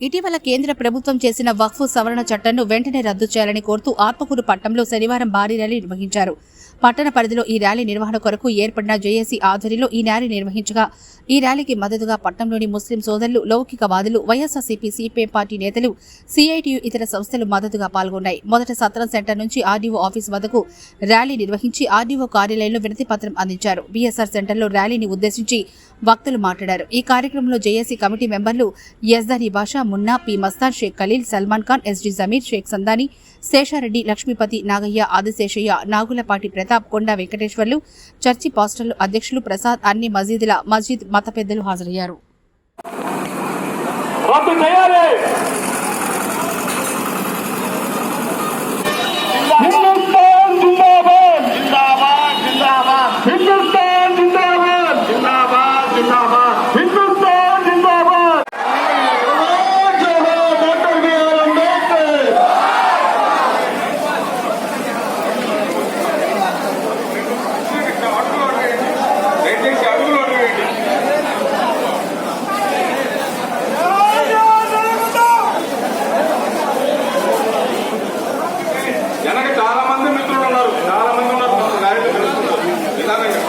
ఇటీవల కేంద్ర ప్రభుత్వం చేసిన వక్ఫ్ సవరణ చట్టంను వెంటనే రద్దు చేయాలని కోరుతూ ఆత్మకూరు పట్టణంలో శనివారం భారీ ర్యాలీ నిర్వహించారు. పట్టణ పరిధిలో ఈ ర్యాలీ నిర్వహణ కొరకు ఏర్పడిన జేఏసీ ఆధ్వర్యంలో ఈ ర్యాలీ నిర్వహించగా ఈ ర్యాలీకి మద్దతుగా పట్టణంలోని ముస్లిం సోదరులు లౌకికవాదులు వైఎస్ఆర్సీపీ సిపిఎం పార్టీ నేతలు సిఐటియు ఇతర సంస్థలు మద్దతుగా పాల్గొన్నాయి. మొదట సత్రం సెంటర్ నుంచి ఆర్డీఓ ఆఫీస్ వద్దకు ర్యాలీ నిర్వహించి ఆర్డీఓ కార్యాలయంలో వినతి పత్రం అందించారు. బీఎస్ఆర్ సెంటర్లో ర్యాలీని ఉద్దేశించి వక్తలు మాట్లాడారు. ఈ కార్యక్రమంలో జేఏసీ కమిటీ మెంబర్లు Yazdani Basha Munna P Mastan Sheikh Khaleel Salman Khan SD Zameer Sheikh Sandani Seshareddy Lakshmipathi Nagaiah Adiseshaiah Nagulapati Pratap Konda Venkateswarlu church పాస్టర్లు అధ్యక్షులు ప్రసాద్ అన్ని మసీదుల మస్జిద్ మత పెద్దలు హాజరయ్యారు. హిందుస్థాన్ జిందాబాద్! జిందాబాద్ జిందాబాద్! హిందుస్థాన్ జిందాబాద్ జిందాబాద్ జిందాబాద్ హిందుస్థాన్ జిందాబాద్ డాక్టర్ బిఆర్ అంబేద్కర్ దయచేసి అడుగులు అడగండి వెనక చాలా మంది మిత్రులు ఉన్నారు చాలా మంది ఉన్నారు కొంత డైరెక్ట్ తెలుసుకుంటారు నిదానంగా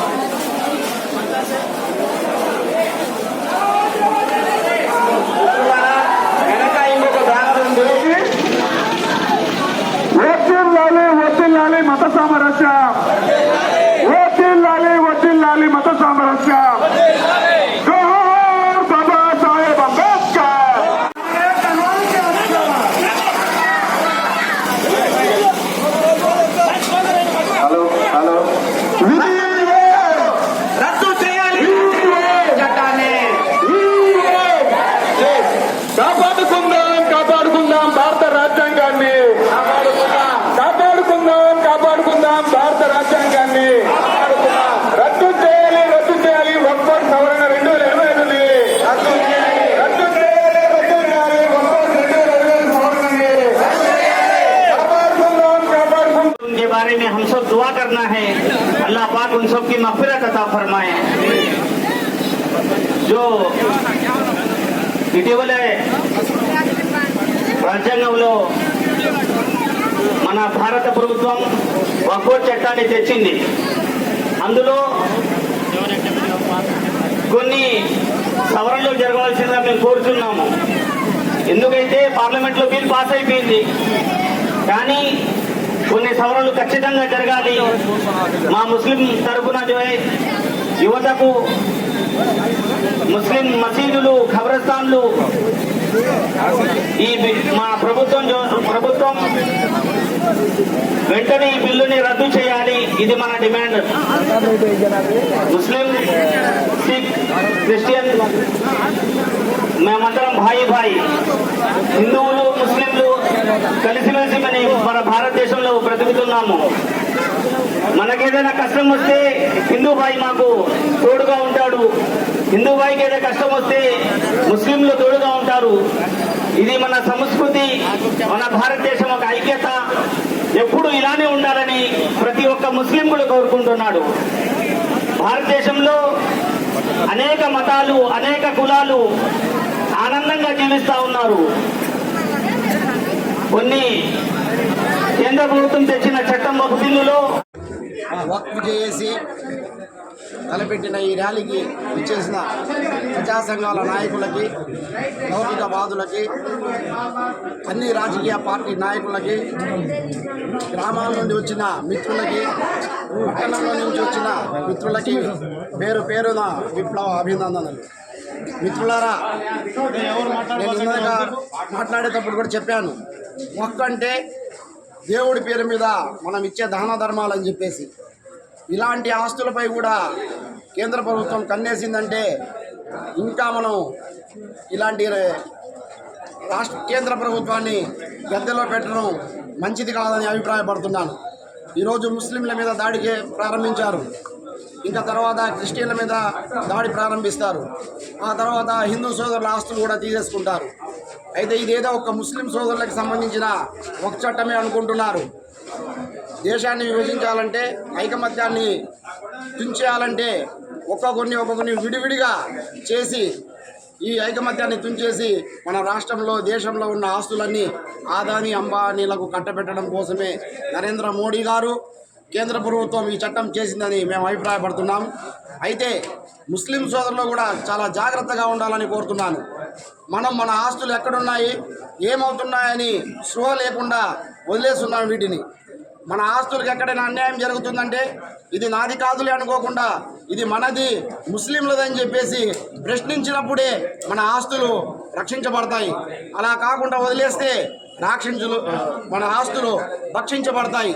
వెనక ఇంకొక బ్యానర్ ఉంది వడ్డిల్లాలి వడ్డిల్లాలి మత సామరస్యం. వడ్డిల్లాలి వడ్డిల్లాలి మత సామరస్యం. पाक उन सब की मफफिरत अता फरमाए जो ఇటీవలే రాజ్యాంగంలో మన భారత ప్రభుత్వం వక్ఫ్ చట్టాన్ని తెచ్చింది అందులో కొన్ని సవరణలు జరగవలసిందిగా మేము కోరుతున్నాము ఎందుకైతే పార్లమెంట్లో బిల్ పాస్ అయిపోయింది కానీ కొన్ని సవరణలు ఖచ్చితంగా జరగాలి. మా ముస్లిం తరఫున యువతకు ముస్లిం మసీదులు ఖబరస్థాన్లు ఈ మా ప్రభుత్వం ప్రభుత్వం వెంటనే ఈ బిల్లుని రద్దు చేయాలి. ఇది మన డిమాండ్. ముస్లిం సిక్ క్రిస్టియన్ మేమందరం భాయి భాయి. హిందువులు ముస్లింలు కలిసిమెలిసి మన మన భారతదేశంలో బ్రతుకుతున్నాము. మనకేదైనా కష్టం వస్తే హిందూబాయి మాకు తోడుగా ఉంటాడు. హిందూబాయికి ఏదైనా కష్టం వస్తే ముస్లింలు తోడుగా ఉంటారు. ఇది మన సంస్కృతి మన భారతదేశం ఒక ఐక్యత. ఎప్పుడు ఇలానే ఉండాలని ప్రతి ఒక్క ముస్లిం కూడా కోరుకుంటున్నాడు. భారతదేశంలో అనేక మతాలు అనేక కులాలు ఆనందంగా జీవిస్తూ ఉన్నారు. కొన్ని కేంద్ర ప్రభుత్వం తెచ్చిన చట్టం ఒక బిల్లులో వక్ఫ్ చేసి తలపెట్టిన ఈ ర్యాలీకి ఇచ్చేసిన ప్రజా సంఘాల నాయకులకి లౌకికవాదులకి అన్ని రాజకీయ పార్టీ నాయకులకి గ్రామాల నుండి వచ్చిన మిత్రులకి పట్టణంలో నుంచి వచ్చిన మిత్రులకి పేరు పేరున విప్లవ అభినందనలు. మిత్రులారా నేను మాట్లాడేటప్పుడు కూడా చెప్పాను. మొక్క అంటే దేవుడి పేరు మీద మనం ఇచ్చే దాన ధర్మాలు అని చెప్పేసి. ఇలాంటి ఆస్తులపై కూడా కేంద్ర ప్రభుత్వం కన్నేసిందంటే ఇంకా మనం ఇలాంటి రాష్ట్ర కేంద్ర ప్రభుత్వాన్ని గద్దెలో పెట్టడం మంచిది కాదని అభిప్రాయపడుతున్నాను. ఈరోజు ముస్లింల మీద దాడికి ప్రారంభించారు. ఇంకా తర్వాత క్రిస్టియన్ల మీద దాడి ప్రారంభిస్తారు. ఆ తర్వాత హిందూ సోదరుల ఆస్తులు కూడా తీసేసుకుంటారు. అయితే ఇదేదో ఒక ముస్లిం సోదరులకు సంబంధించిన ఒక చట్టమే అనుకుంటున్నారు. దేశాన్ని విభజించాలంటే ఐకమత్యాన్ని తుంచేయాలంటే ఒక్కొక్కరిని ఒక్కొక్కరిని విడివిడిగా చేసి ఈ ఐకమత్యాన్ని తుంచేసి మన రాష్ట్రంలో దేశంలో ఉన్న ఆస్తులన్నీ ఆదాని అంబానీలకు కట్టబెట్టడం కోసమే నరేంద్ర మోడీ గారు కేంద్ర ప్రభుత్వం ఈ చట్టం చేసిందని మేము అభిప్రాయపడుతున్నాం. అయితే ముస్లిం సోదరులు కూడా చాలా జాగ్రత్తగా ఉండాలని కోరుతున్నాను. మనం మన ఆస్తులు ఎక్కడున్నాయి ఏమవుతున్నాయని స్పృహ లేకుండా వదిలేస్తున్నాం వీటిని. మన ఆస్తులకు ఎక్కడైనా అన్యాయం జరుగుతుందంటే ఇది నాది కాదులే అనుకోకుండా ఇది మనది ముస్లింలదని చెప్పేసి ప్రశ్నించినప్పుడే మన ఆస్తులు రక్షించబడతాయి. అలా కాకుండా వదిలేస్తే రాక్షించులు మన ఆస్తులు రక్షించబడతాయి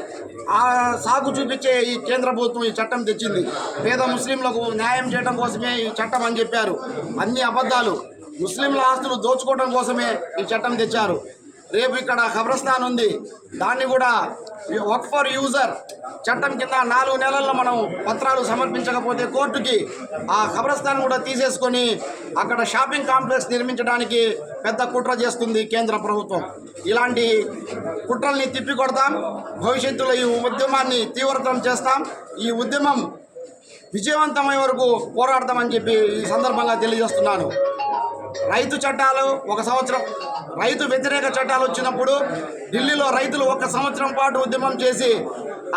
ఆ సాగు చూపించే ఈ కేంద్ర ప్రభుత్వం ఈ చట్టం తెచ్చింది. పేద ముస్లింలకు న్యాయం చేయడం కోసమే ఈ చట్టం అని చెప్పారు. అన్ని అబద్ధాలు. ముస్లింల ఆస్తులు దోచుకోవడం కోసమే ఈ చట్టం తెచ్చారు. రేపు ఇక్కడ ఖబరస్థాన్ ఉంది. దాన్ని కూడా వర్క్ ఫర్ యూజర్ చట్టం కింద నాలుగు నెలల్లో మనం పత్రాలు సమర్పించకపోతే కోర్టుకి ఆ ఖబరస్థాన్ కూడా తీసేసుకొని అక్కడ షాపింగ్ కాంప్లెక్స్ నిర్మించడానికి పెద్ద కుట్ర చేస్తుంది కేంద్ర ప్రభుత్వం. ఇలాంటి కుట్రల్ని తిప్పికొడతాం. భవిష్యత్తులో ఈ ఉద్యమాన్ని తీవ్రతరం చేస్తాం. ఈ ఉద్యమం విజయవంతమయ్యే వరకు పోరాడతామని చెప్పి ఈ సందర్భంగా తెలియజేస్తున్నాను. రైతు చట్టాలు ఒక సంవత్సరం రైతు వ్యతిరేక చట్టాలు వచ్చినప్పుడు ఢిల్లీలో రైతులు ఒక సంవత్సరం పాటు ఉద్యమం చేసి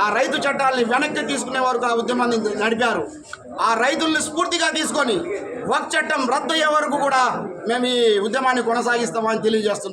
ఆ రైతు చట్టాలని వెనక్కి తీసుకునే వరకు ఆ ఉద్యమాన్ని నడిపారు. ఆ రైతుల్ని స్ఫూర్తిగా తీసుకొని ఒక చట్టం రద్దు అయ్యే వరకు కూడా మేము ఈ ఉద్యమాన్ని కొనసాగిస్తామని తెలియజేస్తున్నాం.